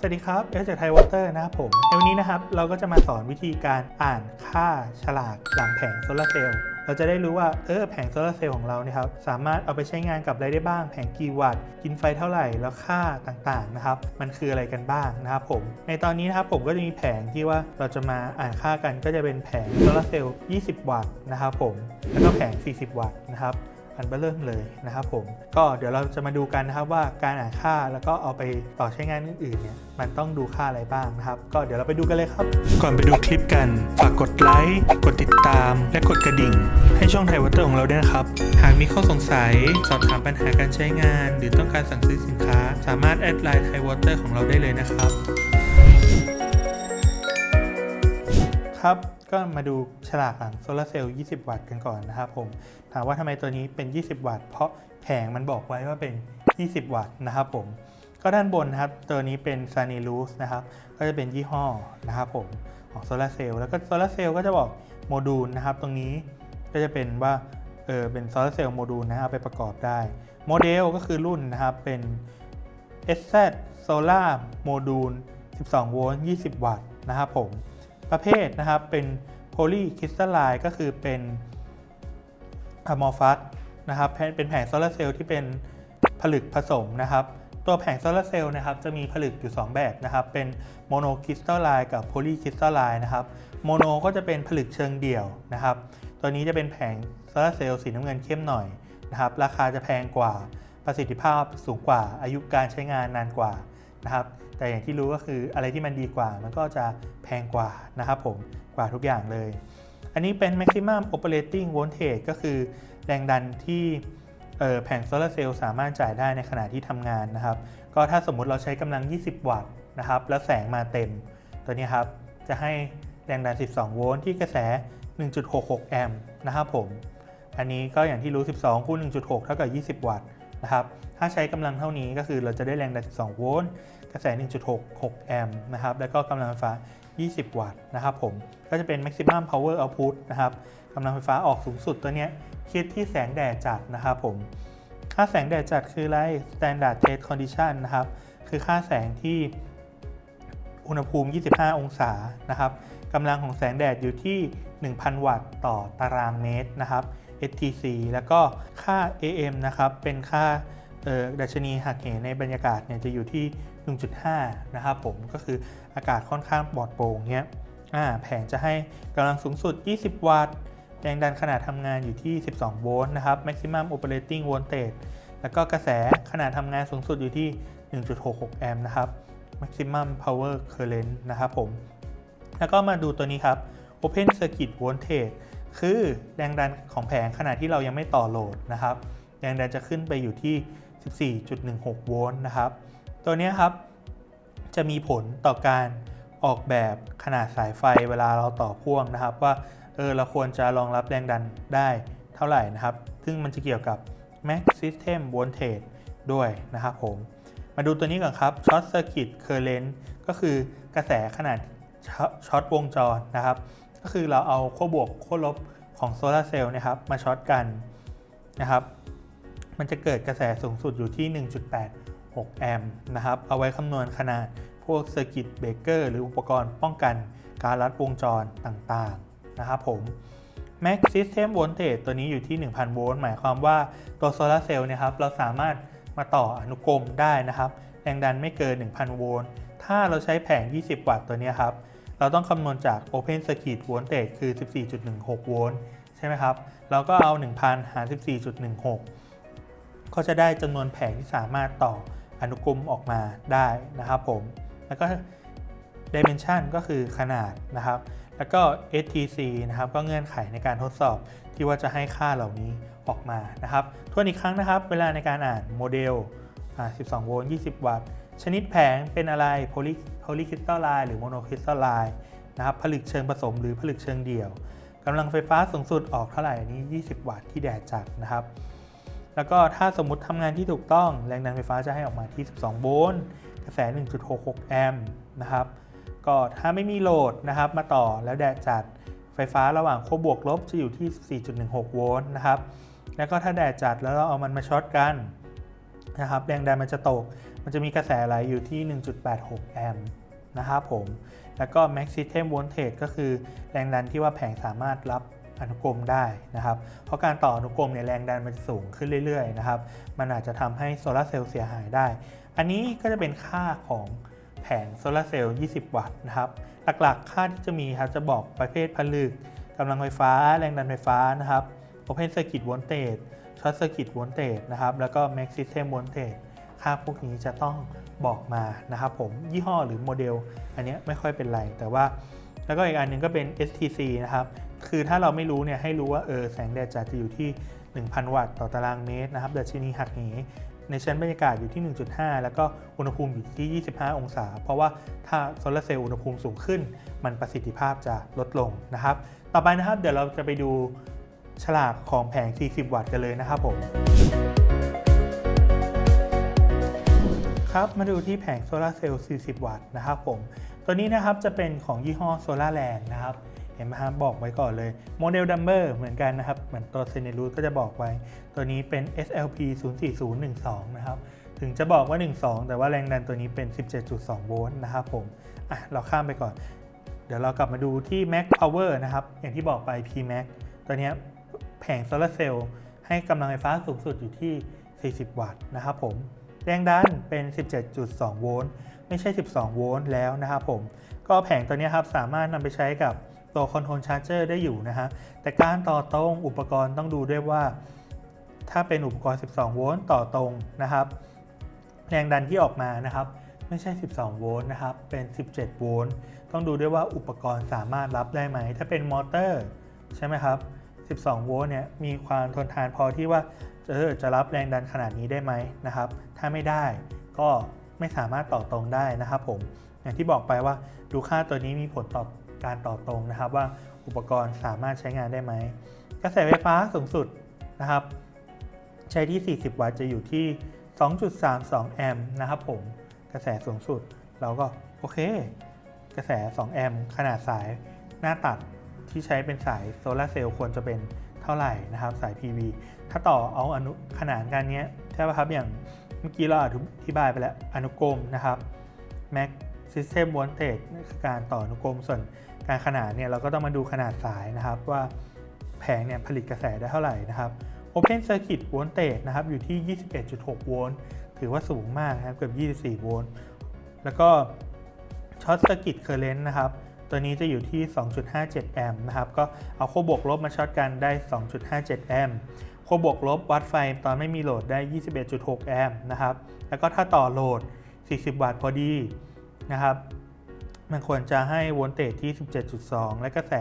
สวัสดีครับเอสจากไทยวอเตอร์นะครับผมในวันนี้นะครับเราก็จะมาสอนวิธีการอ่านค่าฉลากหลังแผงโซลาร์เซลล์เราจะได้รู้ว่าเออแผงโซลาร์เซลล์ของเราเนี่ยครับสามารถเอาไปใช้งานกับอะไรได้บ้าง แผงกี่วัตต์กินไฟเท่าไหร่แล้วค่าต่างๆนะครับมันคืออะไรกันบ้างนะครับผม ในตอนนี้นะครับผมก็จะมีแผงที่ว่าเราจะมาอ่านค่ากันก็จะเป็นแผงโซลาร์เซลล์ 20 วัตต์นะครับผมแล้วก็แผง 40 วัตต์นะครับ อันเบอร์เริ่มเลยนะครับผม ก็เดี๋ยวเราจะมาดูกันนะครับว่าการอ่านค่าแล้วก็เอาไปต่อใช้งานอื่นๆเนี่ยมันต้องดูค่าอะไรบ้างนะครับ ก็เดี๋ยวเราไปดูกันเลยครับ ก่อนไปดูคลิปกัน ฝากกดไลค์ กดติดตาม และกดกระดิ่ง ให้ช่องไทยวอเตอร์ของเราด้วยนะครับ หากมีข้อสงสัย สอบถามปัญหาการใช้งาน หรือต้องการสั่งซื้อสินค้า สามารถแอดไลน์ไทยวอเตอร์ของเราได้เลยนะครับ ครับ ก็มาดูฉลากหลังโซลาร์เซลล์ 20 วัตต์กันก่อนนะครับผม ถามว่าทำไมตัวนี้เป็น 20 วัตต์ เพราะแผงมันบอกไว้ว่าเป็น 20 วัตต์นะครับผม ก็ด้านบนนะครับ ตัวนี้เป็น s u n n y l u c e นะครับ ก็จะเป็นยี่ห้อนะครับผมของโซลาร์เซลล์ แล้วก็โซลาร์เซลล์ก็จะบอกโมดูลนะครับ ตรงนี้ก็จะเป็นว่า เออ เป็นโซลาร์เซลล์โมดูลนะเอาไปประกอบได้ โมเดลก็คือรุ่นนะครับ เป็น SZ Solar Module 12 โวลต์ 20 วัตต์นะครับผม ประเภทนะครับเป็นโพลีคริสตัลไลน์ก็คือเป็นอะมอร์ฟัสนะครับเป็นแผงโซลาร์เซลล์ที่เป็นผลึกผสมนะครับ ตัวแผงโซลาร์เซลล์นะครับจะมีผลึกอยู่ 2 แบบนะครับ เป็นโมโนคริสตัลไลน์กับโพลีคริสตัลไลน์นะครับโมโนก็จะเป็นผลึกเชิงเดี่ยวนะครับ ตัวนี้จะเป็นแผงโซลาร์เซลล์สีน้ำเงินเข้มหน่อยนะครับ ราคาจะแพงกว่าประสิทธิภาพสูงกว่าอายุการใช้งานนานกว่า นะครับ แต่อย่างที่รู้ก็คืออะไรที่มันดีกว่ามันก็จะแพงกว่านะครับผมกว่าทุกอย่างเลย อันนี้เป็น maximum operating voltage ก็คือแรงดันที่แผงโซลาร์เซลล์สามารถจ่ายได้ในขณะที่ทำงานนะครับ ก็ถ้าสมมุติเราใช้กำลัง 20 วัตต์นะครับ แล้วแสงมาเต็ม ตัวนี้ครับ จะให้แรงดัน 12 โวลต์ที่กระแส 1.66 แอมป์นะครับผม อันนี้ก็อย่างที่รู้ 12คูณ1.6 เท่ากับ 20 วัตต์นะครับ ถ้าใช้กำลังเท่านี้ก็คือเราจะได้แรงดัน 12 โวลต์ กระแส 1.66 แอมป์นะครับ แล้วก็กำลังไฟฟ้า 20 วัตต์นะครับผม ก็จะเป็น maximum power output นะครับกำลังไฟฟ้าออกสูงสุดตัวเนี้ยคิดที่แสงแดดจัดนะครับผม ค่าแสงแดดจัดคืออะไร standard test condition นะครับ คือค่าแสงที่อุณหภูมิ 25 องศา นะครับกำลังของแสงแดดอยู่ที่ 1,000 วัตต์ต่อตารางเมตรนะครับ STC แล้วก็ค่า AM นะครับ เป็นค่า ดัชนีหักเหในบรรยากาศเนี่ยจะอยู่ที่ 1.5 นะครับผมก็คืออากาศค่อนข้างปลอดโปร่งเนี้ยแผงจะให้กำลังสูงสุด 20 วัตต์ แรงดันขนาดทำงานอยู่ที่ 12 โวลต์นะครับ maximum operating voltage แล้วก็กระแสขนาดทำงานสูงสุดอยู่ที่ 1.66 แอมป์นะครับ maximum power current นะครับผม แล้วก็มาดูตัวนี้ครับ open circuit voltage คือแรงดันของแผงขณะที่เรายังไม่ต่อโหลดนะครับ แรงดันจะขึ้นไปอยู่ที่ 4.16 โวลต์นะครับ ตัวนี้ครับจะมีผลต่อการออกแบบขนาดสายไฟเวลาเราต่อพ่วงนะครับ ว่าเออเราควรจะรองรับแรงดันได้เท่าไหร่นะครับ ซึ่งมันจะเกี่ยวกับ max system voltage ด้วยนะครับผม มาดูตัวนี้ก่อนครับ short circuit current ก็คือกระแสขนาดช็อตวงจรนะครับ ก็คือเราเอาขั้วบวกขั้วลบของโซลาร์เซลล์นะครับมาช็อตกันนะครับ มันจะเกิดกระแสสูงสุดอยู่ที่ 1.86 แอมป์นะครับ เอาไว้คำนวณขนาดพวกเซอร์กิตเบรกเกอร์หรืออุปกรณ์ป้องกันการลัดวงจรต่างๆ นะครับผม Max System Voltage ตัวนี้อยู่ที่ 1,000 โวลต์หมายความว่าตัวโซลาร์เซลล์เนี่ยครับเราสามารถมาต่ออนุกรมได้นะครับ แรงดันไม่เกิน 1,000 โวลต์ถ้าเราใช้แผง 20 วัตต์ตัวนี้ครับ เราต้องคำนวณจาก Open Circuit Voltage คือ 14.16 โวลต์ใช่ไหมครับ เราก็เอา 1,000 หาร 14.16 ก็จะได้จำนวนแผงที่สามารถต่ออนุกรมออกมาได้นะครับผม แล้วก็ Dimension ก็คือขนาดนะครับ แล้วก็ STC นะครับก็เงื่อนไขในการทดสอบที่ว่าจะให้ค่าเหล่านี้ออกมานะครับทวนอีกครั้งนะครับ เวลาในการอ่านโมเดล 12 โวลต์ 20 วัตต์ ชนิดแผงเป็นอะไรโพลีโพลีคริสตัลไลน์หรือโมโนคริสตัลไลน์นะครับ ผลึกเชิงผสมหรือผลึกเชิงเดี่ยวกำลังไฟฟ้าสูงสุดออกเท่าไหร่อันนี้ 20 วัตต์ที่แดดจัดนะครับ แล้วก็ถ้าสมมติทำงานที่ถูกต้อง แรงดันไฟฟ้าจะให้ออกมาที่ 12 โวลต์กระแส 1.66 แอมป์นะครับก็ถ้าไม่มีโหลดนะครับมาต่อแล้วแดดจัดไฟฟ้าระหว่างขั้วบวกลบจะอยู่ที่ 4.16 โวลต์นะครับแล้วก็ถ้าแดดจัดแล้วเราเอามันมาช็อตกันนะครับแรงดันมันจะตก มันจะมีกระแสไหลอยู่ที่ 1.86 แอมป์นะครับผม แล้วก็ max system voltage ก็คือแรงดันที่ว่าแผงสามารถรับ อนุกรมได้นะครับ เพราะการต่ออนุกรมเนี่ยแรงดันมันจะสูงขึ้นเรื่อยๆนะครับ มันอาจจะทำให้โซลาร์เซลล์เสียหายได้ อันนี้ก็จะเป็นค่าของแผงโซลาร์เซลล์ 20 วัตต์นะครับ หลักๆ ค่าที่จะมีครับจะบอกประเภทผลึกกำลังไฟฟ้า แรงดันไฟฟ้านะครับ Open Circuit Voltage Short Circuit Voltage นะครับ แล้วก็ Max System Voltage ค่าพวกนี้จะต้องบอกมานะครับผม ยี่ห้อหรือโมเดล อันนี้ไม่ค่อยเป็นไร แต่ว่า แล้วก็อีกอันหนึงก็เป็น STC นะครับ คือถ้าเราไม่รู้เนี่ยให้รู้ว่าเออแสงแดดจัดจะอยู่ที่ 1,000 วัตต์ต่อตารางเมตรนะครับดัชนีหักเหในชั้นบรรยากาศอยู่ที่ 1.5 แล้วก็อุณหภูมิอยู่ที่ 25 องศา เพราะว่าถ้าโซลาร์เซลล์อุณหภูมิสูงขึ้น มันประสิทธิภาพจะลดลงนะครับ ต่อไปนะครับ เดี๋ยวเราจะไปดูฉลากของแผง 40 วัตต์กันเลยนะครับผม ครับมาดูที่แผงโซลาร์เซลล์ 40 วัตต์นะครับผม ตัวนี้นะครับจะเป็นของยี่ห้อโซลาร์แลนด์นะครับ เห็นไหมครับบอกไว้ก่อนเลยโมเดลดัมเบอร์เหมือนกันนะครับ เหมือนตัวเซเนรูก็จะบอกไว้ ตัวนี้เป็น SLP 04012 นะครับ ถึงจะบอกว่า 12 แต่ว่าแรงดันตัวนี้เป็น 17.2 โวลต์นะครับผมอะเราข้ามไปก่อน เดี๋ยวเรากลับมาดูที่ Max Power นะครับ อย่างที่บอกไป PMax ตัวนี้แผงโซลาร์เซลล์ให้กำลังไฟฟ้าสูงสุดอยู่ที่ 40 วัตต์นะครับผมแรงดันเป็น 17.2 โวลต์ ไม่ใช่ 12 โวลต์แล้วนะครับผม ก็แผงตัวนี้ครับสามารถนำไปใช้กับ ตัวคอนโทรลชาร์เจอร์ได้อยู่นะฮะ แต่การต่อตรงอุปกรณ์ต้องดูด้วยว่า ถ้าเป็นอุปกรณ์ 12 โวลต์ต่อตรงนะครับ แรงดันที่ออกมานะครับ ไม่ใช่ 12 โวลต์นะครับ เป็น 17 โวลต์ ต้องดูด้วยว่าอุปกรณ์สามารถรับได้ไหม ถ้าเป็นมอเตอร์ใช่ไหมครับ 12 โวลต์เนี่ยมีความทนทานพอที่ว่าเออจะรับแรงดันขนาดนี้ได้ไหมนะครับ ถ้าไม่ได้ก็ไม่สามารถต่อตรงได้นะครับผม อย่างที่บอกไปว่าดูค่าตัวนี้มีผลต่อ การต่อตรงนะครับ ว่าอุปกรณ์สามารถใช้งานได้ไหม กระแสไฟฟ้าสูงสุดนะครับ ใช้ที่ 40 วัตต์จะอยู่ที่ 2.32 แอมป์นะครับผมกระแสสูงสุดเราก็โอเค กระแส 2 แอมป์ขนาดสายหน้าตัดที่ใช้เป็นสายโซลาเซลล์ควรจะเป็นเท่าไหร่นะครับ สาย PV ถ้าต่อเอาอนุขนานกันเนี้ยใช่ป่ะครับอย่างเมื่อกี้เราอธิบายไปแล้วอนุกรมนะครับ Max System Voltage นั่นคือการต่ออนุกรมส่วนการขนานเนี่ยเราก็ต้องมาดูขนาดสายนะครับว่าแผงเนี่ยผลิตกระแสได้เท่าไหร่นะครับ Open Circuit Voltage นะครับอยู่ที่ 21.6 โวลต์ถือว่าสูงมากนะครับเกือบ 24 โวลต์แล้วก็ Short Circuit Current นะครับตัวนี้จะอยู่ที่ 2.57 แอมป์นะครับ ก็เอาขั้วบวกลบมาช็อตกันได้ 2.57 แอมป์ขั้วบวกลบวัดไฟตอนไม่มีโหลดได้ 21.6 แอมป์นะครับ แล้วก็ถ้าต่อโหลด 40 วัตต์พอดี นะครับ มันควรจะให้โวลเตจที่ 17.2 และกระแส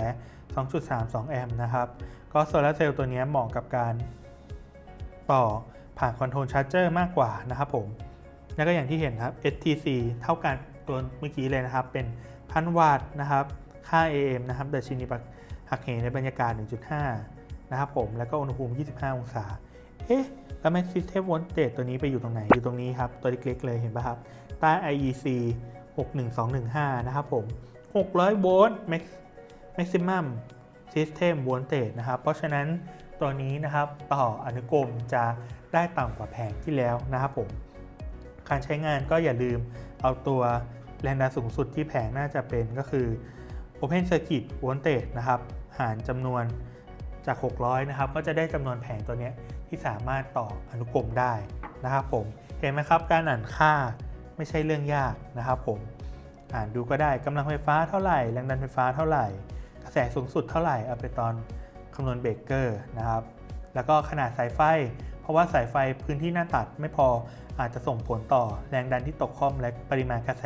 2.32 แอมป์นะครับ ก็โซลาร์เซลล์ตัวนี้เหมาะกับการต่อผ่านคอนโทรลชาร์เจอร์มากกว่านะครับผม แล้วก็อย่างที่เห็นครับ STC เท่ากันตัวเมื่อกี้เลยนะครับ เป็นพันวัตต์นะครับ ค่า AM นะครับดัชนีหักเหในบรรยากาศ 1.5 นะครับผม แล้วก็อุณหภูมิ 25 องศา เอ๊ะแล้ว Max System Voltage ตัวนี้ไปอยู่ตรงไหน อยู่ตรงนี้ครับ ตัวเล็กๆเลยเห็นป่ะครับ ใต้ IEC 61215 นะครับผม 600 โวลต์ Max Maximum System Voltage นะครับ เพราะฉะนั้นตัวนี้นะครับต่ออนุกรมจะได้ต่ำกว่าแผงที่แล้วนะครับผม การใช้งานก็อย่าลืมเอาตัวแรงดันสูงสุดที่แผงน่าจะเป็นก็คือ Open Circuit Voltage นะครับ หารจำนวนจาก 600 นะครับ ก็จะได้จำนวนแผงตัวนี้ที่สามารถต่ออนุกรมได้นะครับผม เห็นไหมครับ การอ่านค่า ไม่ใช่เรื่องยากนะครับผมอ่านดูก็ได้กำลังไฟฟ้าเท่าไหร่แรงดันไฟฟ้าเท่าไหร่ กระแสสูงสุดเท่าไหร่เอาไปตอนคำนวณเบรกเกอร์นะครับ แล้วก็ขนาดสายไฟ เพราะว่าสายไฟพื้นที่หน้าตัดไม่พออาจจะส่งผลต่อแรงดันที่ตกคอมและปริมาณกระแส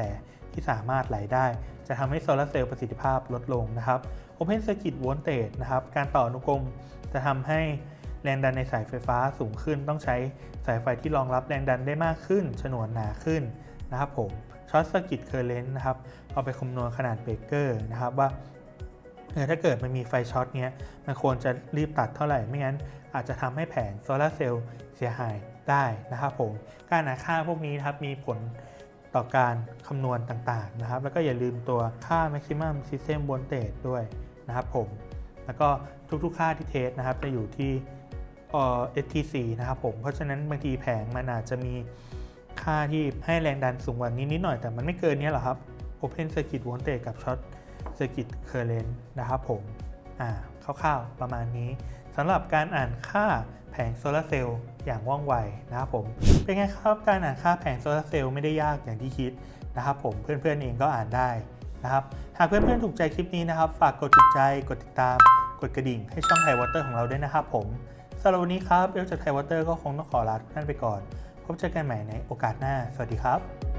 ที่สามารถไหลได้ จะทำให้โซลาร์เซลล์ประสิทธิภาพลดลงนะครับ Open Circuit Voltage นะครับการต่ออนุกรมจะทำให้แรงดันในสายไฟฟ้าสูงขึ้น ต้องใช้สายไฟที่รองรับแรงดันได้มากขึ้น ฉนวนหนาขึ้น นะครับผม Short Circuit Current นะครับเอาไปคำนวณขนาดเบรกเกอร์นะครับว่าเออถ้าเกิดมันมีไฟช็อตเนี้ยมันควรจะรีบตัดเท่าไหร่ไม่งั้น อาจจะทำให้แผงโซลาร์เซลล์เสียหายได้นะครับผมการหาค่าพวกนี้นะครับมีผลต่อการคำนวณต่างๆนะครับ แล้วก็อย่าลืมตัวค่า maximum system voltage ด้วยนะครับผมแล้วก็ทุกๆค่าที่เทสนะครับจะอยู่ที่เอ่อ STC นะครับผมเพราะฉะนั้นบางทีแผงมันอาจจะมี ค่าที่ให้แรงดันสูงกว่านี้นิดหน่อยแต่มันไม่เกินนี้หรอครับ Open Circuit Voltage กับ Short Circuit Current นะครับผมอ่าคร่าวๆประมาณนี้สำหรับการอ่านค่าแผงโซลาร์เซลล์อย่างว่องไวนะครับผมเป็นไงครับการอ่านค่าแผงโซลาร์เซลล์ไม่ได้ยากอย่างที่คิดนะครับผมเพื่อนๆเองก็อ่านได้นะครับหากเพื่อนๆถูกใจคลิปนี้นะครับ ฝากกดถูกใจกดติดตาม กดกระดิ่งให้ช่องไทยวอเตอร์ของเราด้วยนะครับผมสำหรับวันนี้ครับเอลจากไทยวอเตอร์ก็คงต้องขอลาทุกท่านไปก่อน พบเจอกันใหม่ในโอกาสหน้า สวัสดีครับ